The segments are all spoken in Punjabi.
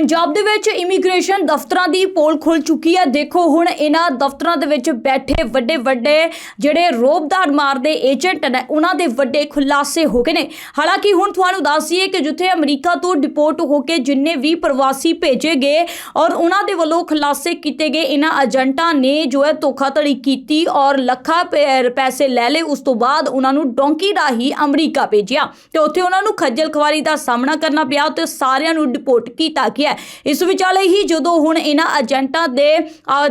ਪੰਜਾਬ ਦੇ ਵਿੱਚ ਇਮੀਗ੍ਰੇਸ਼ਨ ਦਫ਼ਤਰਾਂ ਦੀ ਪੋਲ ਖੁੱਲ ਚੁੱਕੀ ਹੈ। ਦੇਖੋ ਹੁਣ ਇਹਨਾਂ ਦਫ਼ਤਰਾਂ ਦੇ ਵਿੱਚ ਬੈਠੇ ਵੱਡੇ ਵੱਡੇ ਜਿਹੜੇ ਰੋਬਦਾਰ ਮਾਰਦੇ ਏਜੰਟ ਨੇ, ਉਹਨਾਂ ਦੇ ਵੱਡੇ ਖੁਲਾਸੇ ਹੋ ਗਏ ਨੇ। ਹਾਲਾਂਕਿ ਹੁਣ ਤੁਹਾਨੂੰ ਦੱਸ ਦਈਏ ਕਿ ਜਿੱਥੇ ਅਮਰੀਕਾ ਤੋਂ ਡਿਪੋਰਟ ਹੋ ਕੇ ਜਿੰਨੇ ਵੀ ਪ੍ਰਵਾਸੀ ਭੇਜੇ ਗਏ ਔਰ ਉਹਨਾਂ ਦੇ ਵੱਲੋਂ ਖੁਲਾਸੇ ਕੀਤੇ ਗਏ, ਇਹਨਾਂ ਏਜੰਟਾਂ ਨੇ ਜੋ ਹੈ ਧੋਖਾਧੜੀ ਕੀਤੀ ਔਰ ਲੱਖਾਂ ਪੈਸੇ ਲੈ ਲਏ। ਉਸ ਤੋਂ ਬਾਅਦ ਉਹਨਾਂ ਨੂੰ ਡੋਂਕੀ ਰਾਹੀਂ ਅਮਰੀਕਾ ਭੇਜਿਆ ਤੇ ਉੱਥੇ ਉਹਨਾਂ ਨੂੰ ਖੱਜਲ ਖਵਾਰੀ ਦਾ ਸਾਹਮਣਾ ਕਰਨਾ ਪਿਆ ਤੇ ਸਾਰਿਆਂ ਨੂੰ ਡਿਪੋਰਟ ਕੀਤਾ ਗਿਆ। ਇਸ ਵਿਚਾਲੇ ਹੀ ਜਦੋਂ ਹੁਣ ਇਹਨਾਂ ਏਜੰਟਾਂ ਦੇ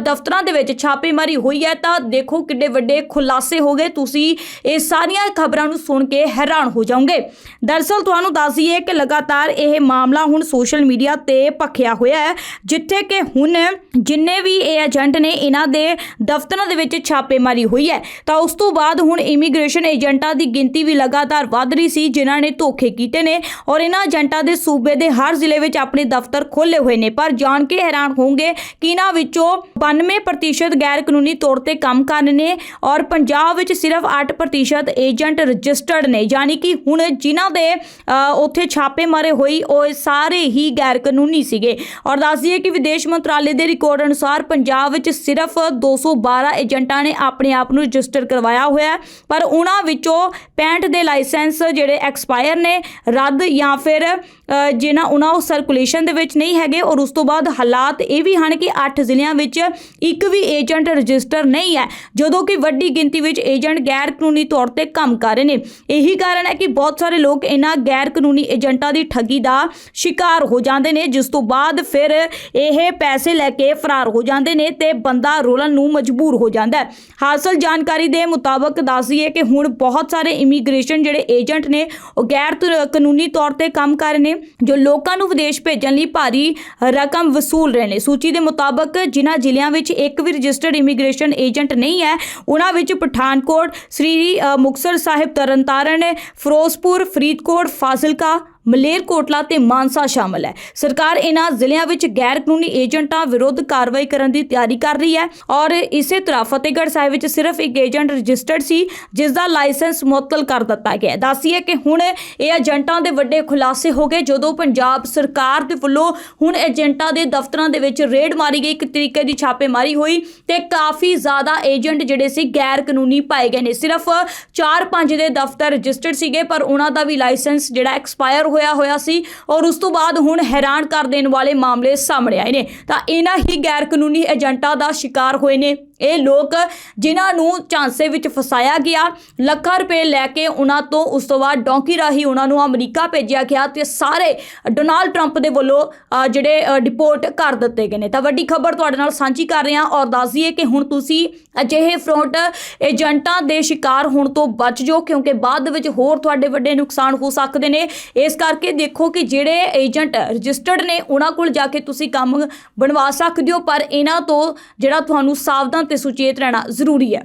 ਦਫ਼ਤਰਾਂ ਦੇ ਵਿੱਚ ਛਾਪੇਮਾਰੀ ਹੋਈ ਹੈ, ਤਾਂ ਦੇਖੋ ਕਿੱਡੇ ਵੱਡੇ ਖੁਲਾਸੇ ਹੋ ਗਏ। ਤੁਸੀਂ ਇਹ ਸਾਰੀਆਂ ਖਬਰਾਂ ਨੂੰ ਸੁਣ ਕੇ ਹੈਰਾਨ ਹੋ ਜਾਓਗੇ। ਦਰਅਸਲ ਤੁਹਾਨੂੰ ਦੱਸ ਦਈਏ ਕਿ ਲਗਾਤਾਰ ਇਹ ਮਾਮਲਾ ਹੁਣ ਸੋਸ਼ਲ ਮੀਡੀਆ ਤੇ ਭਖਿਆ ਹੋਇਆ ਹੈ, ਜਿੱਥੇ ਕਿ ਹੁਣ ਜਿੰਨੇ ਵੀ ਇਹ ਏਜੰਟ ਨੇ ਇਹਨਾਂ ਦੇ ਦਫ਼ਤਰਾਂ ਦੇ ਵਿੱਚ ਛਾਪੇਮਾਰੀ ਹੋਈ ਹੈ। ਤਾਂ ਉਸ ਤੋਂ ਬਾਅਦ ਹੁਣ ਇਮੀਗ੍ਰੇਸ਼ਨ ਏਜੰਟਾਂ ਦੀ ਗਿਣਤੀ ਵੀ ਲਗਾਤਾਰ ਵੱਧ ਰਹੀ ਸੀ, ਜਿਨ੍ਹਾਂ ਨੇ ਧੋਖੇ ਕੀਤੇ ਨੇ ਔਰ ਇਹਨਾਂ ਏਜੰਟਾਂ ਦੇ ਸੂਬੇ ਦੇ ਹਰ ਜ਼ਿਲ੍ਹੇ ਵਿੱਚ ਆਪਣੇ ਦਫ਼ਤਰ ਖੋਲ੍ਹੇ ਹੋਏ ਨੇ। ਪਰ ਜਾਣ ਕੇ ਹੈਰਾਨ ਹੋਵੋਗੇ ਕਿ ਇਹਨਾਂ ਵਿੱਚੋਂ 92% ਗੈਰ ਕਾਨੂੰਨੀ ਤੌਰ ਤੇ ਕੰਮ ਕਰ ਰਹੇ ਨੇ ਔਰ ਪੰਜਾਬ ਵਿੱਚ ਸਿਰਫ 8% ਏਜੰਟ ਰਜਿਸਟਰਡ ਨੇ। ਯਾਨੀ ਕਿ ਹੁਣ ਜਿਨ੍ਹਾਂ ਦੇ ਉੱਥੇ ਛਾਪੇ ਮਾਰੇ ਹੋਈ ਉਹ ਸਾਰੇ ਹੀ ਗੈਰ ਕਾਨੂੰਨੀ ਸੀਗੇ। ਔਰ ਦੱਸ ਦਈਏ ਕਿ ਵਿਦੇਸ਼ ਮੰਤਰਾਲੇ ਦੇ ਰਿਕਾਰਡ ਅਨੁਸਾਰ ਪੰਜਾਬ ਵਿੱਚ ਸਿਰਫ 212 ਏਜੰਟਾਂ ਨੇ ਆਪਣੇ ਆਪ ਨੂੰ ਰਜਿਸਟਰ ਕਰਵਾਇਆ ਹੋਇਆ। ਪਰ ਉਹਨਾਂ ਵਿੱਚੋਂ 65 ਦੇ ਲਾਇਸੈਂਸ ਜਿਹੜੇ ਐਕਸਪਾਇਰ ਨੇ, ਰੱਦ ਜਾਂ ਫਿਰ ਜਿਨ੍ਹਾਂ ਉਹਨਾਂ ਉਹ ਸਰਕੂਲੇਸ਼ਨ ਦੇ ਵਿੱਚ ਨਹੀਂ ਹੈਗੇ ਔਰ ਉਸ ਤੋਂ ਬਾਅਦ ਹਾਲਾਤ ਇਹ ਵੀ ਹਨ ਕਿ 8 ਜ਼ਿਲ੍ਹਿਆਂ ਵਿੱਚ ਇੱਕ ਵੀ ਏਜੰਟ ਰਜਿਸਟਰ ਨਹੀਂ ਹੈ, ਜਦੋਂ ਕਿ ਵੱਡੀ ਗਿਣਤੀ ਵਿੱਚ ਏਜੰਟ ਗੈਰ ਕਾਨੂੰਨੀ ਤੌਰ ਤੇ ਕੰਮ ਕਰ ਰਹੇ ਨੇ। ਇਹੀ ਕਾਰਨ ਹੈ ਕਿ ਬਹੁਤ ਸਾਰੇ ਲੋਕ ਇਹਨਾਂ ਗੈਰ ਕਾਨੂੰਨੀ ਏਜੰਟਾਂ ਦੀ ਠੱਗੀ ਦਾ ਸ਼ਿਕਾਰ ਹੋ ਜਾਂਦੇ ਨੇ, ਜਿਸ ਤੋਂ ਬਾਅਦ ਫਿਰ ਇਹ ਪੈਸੇ ਲੈ ਕੇ ਫਰਾਰ ਹੋ ਜਾਂਦੇ ਨੇ ਤੇ ਬੰਦਾ ਰੋਲਣ ਨੂੰ ਮਜਬੂਰ ਹੋ ਜਾਂਦਾ ਹੈ। ਹਾਸਲ ਜਾਣਕਾਰੀ ਦੇ ਮੁਤਾਬਕ ਦੱਸਦੀਏ ਕਿ ਹੁਣ ਬਹੁਤ ਸਾਰੇ ਇਮੀਗ੍ਰੇਸ਼ਨ ਜਿਹੜੇ ਏਜੰਟ ਨੇ, ਉਹ ਗੈਰ ਕਾਨੂੰਨੀ ਤੌਰ ਤੇ ਕੰਮ ਕਰ ਰਹੇ ਨੇ, ਜੋ ਲੋਕਾਂ ਨੂੰ ਵਿਦੇਸ਼ ਭੇਜਣ ਲਈ ਭਾਰੀ ਰਕਮ ਵਸੂਲ ਰਹੇ ਨੇ। ਸੂਚੀ ਦੇ ਮੁਤਾਬਕ ਜਿਨ੍ਹਾਂ ਜ਼ਿਲ੍ਹਿਆਂ ਵਿੱਚ ਇੱਕ ਵੀ ਰਜਿਸਟਰਡ ਇਮੀਗ੍ਰੇਸ਼ਨ ਏਜੰਟ ਨਹੀਂ ਹੈ ਉਹਨਾਂ ਵਿੱਚ ਪਠਾਨਕੋਟ ਸ੍ਰੀ ਅ, ਮੁਕਤਸਰ ਸਾਹਿਬ ਤਰਨਤਾਰਨ ਫਿਰੋਜ਼ਪੁਰ ਫਰੀਦਕੋਟ ਫਾਜ਼ਿਲਕਾ ਮਲੇਰਕੋਟਲਾ ਤੇ ਮਾਨਸਾ ਸ਼ਾਮਲ ਹੈ। ਸਰਕਾਰ ਇਹਨਾਂ ਜ਼ਿਲ੍ਹਿਆਂ ਵਿੱਚ ਗੈਰ ਕਾਨੂੰਨੀ ਏਜੰਟਾਂ ਵਿਰੁੱਧ ਕਾਰਵਾਈ ਕਰਨ ਦੀ ਤਿਆਰੀ ਕਰ ਰਹੀ ਹੈ ਔਰ ਇਸੇ ਤਰ੍ਹਾਂ ਫਤਿਹਗੜ੍ਹ ਸਾਹਿਬ ਵਿੱਚ ਸਿਰਫ ਇੱਕ ਏਜੰਟ ਰਜਿਸਟਰਡ ਸੀ, ਜਿਸ ਦਾ ਲਾਇਸੈਂਸ ਮੁਅੱਤਲ ਕਰ ਦਿੱਤਾ ਗਿਆ ਹੈ। ਦੱਸੀਏ ਕਿ ਹੁਣ ਇਹ ਏਜੰਟਾਂ ਦੇ ਵੱਡੇ ਖੁਲਾਸੇ ਹੋ ਗਏ, ਜਦੋਂ ਪੰਜਾਬ ਸਰਕਾਰ ਦੇ ਵੱਲੋਂ ਹੁਣ ਏਜੰਟਾਂ ਦੇ ਦਫ਼ਤਰਾਂ ਦੇ ਵਿੱਚ ਰੇਡ ਮਾਰੀ ਗਈ, ਇੱਕ ਤਰੀਕੇ ਦੀ ਛਾਪੇਮਾਰੀ ਹੋਈ ਤੇ ਕਾਫੀ ਜ਼ਿਆਦਾ ਏਜੰਟ ਜਿਹੜੇ ਸੀ ਗੈਰ ਕਾਨੂੰਨੀ ਪਾਏ ਗਏ ਨੇ। ਸਿਰਫ 4-5 ਦੇ ਦਫ਼ਤਰ ਰਜਿਸਟਰਡ ਸੀਗੇ, ਪਰ ਉਹਨਾਂ ਦਾ ਵੀ ਲਾਇਸੈਂਸ ਜਿਹੜਾ ਐਕਸਪਾਇਰ ਹੋਇਆ ਹੋਇਆ ਸੀ ਔਰ ਉਸ ਤੋਂ ਬਾਅਦ ਹੁਣ ਹੈਰਾਨ ਕਰ ਦੇਣ ਵਾਲੇ ਮਾਮਲੇ ਸਾਹਮਣੇ ਆਏ ਨੇ। ਤਾਂ ਇਹਨਾਂ ਹੀ ਗੈਰ ਕਾਨੂੰਨੀ ਏਜੰਟਾਂ ਦਾ ਸ਼ਿਕਾਰ ਹੋਏ ਨੇ। ਇਹ ਲੋਕ ਜਿਨ੍ਹਾਂ ਨੂੰ ਝਾਂਸੇ ਵਿੱਚ ਫਸਾਇਆ ਗਿਆ, ਲੱਖਾਂ ਰੁਪਏ ਲੈ ਕੇ ਉਹਨਾਂ ਤੋਂ ਉਸ ਤੋਂ ਬਾਅਦ ਡੌਂਕੀ ਰਾਹੀਂ ਉਹਨਾਂ ਨੂੰ ਅਮਰੀਕਾ ਭੇਜਿਆ ਗਿਆ ਤੇ ਸਾਰੇ ਡੋਨਾਲਡ ਟਰੰਪ ਦੇ ਵੱਲੋਂ ਜਿਹੜੇ ਡਿਪੋਰਟ ਕਰ ਦਿੱਤੇ ਗਏ ਨੇ। ਤਾਂ ਵੱਡੀ ਖਬਰ ਤੁਹਾਡੇ ਨਾਲ ਸਾਂਝੀ ਕਰ ਰਹੇ ਹਾਂ ਔਰ ਦੱਸ ਦਈਏ ਕਿ ਹੁਣ ਤੁਸੀਂ ਅਜਿਹੇ ਫਰੌਡ ਏਜੰਟਾਂ ਦੇ ਸ਼ਿਕਾਰ ਹੋਣ ਤੋਂ ਬਚ ਜਾਓ ਕਿਉਂਕਿ ਬਾਅਦ ਵਿੱਚ ਹੋਰ ਤੁਹਾਡੇ ਵੱਡੇ ਨੁਕਸਾਨ ਹੋ ਸਕਦੇ ਨੇ। ਇਸ ਕਰਕੇ ਦੇਖੋ ਕਿ ਜਿਹੜੇ ਏਜੰਟ ਰਜਿਸਟਰਡ ਨੇ, ਉਹਨਾਂ ਕੋਲ ਜਾ ਕੇ ਤੁਸੀਂ ਕੰਮ ਬਣਵਾ ਸਕਦੇ ਹੋ, ਪਰ ਇਹਨਾਂ ਤੋਂ ਜਿਹੜਾ ਤੁਹਾਨੂੰ ਸਾਵਧਾਨ ਤੇ ਸੁਚੇਤ ਰਹਿਣਾ ਜ਼ਰੂਰੀ ਹੈ।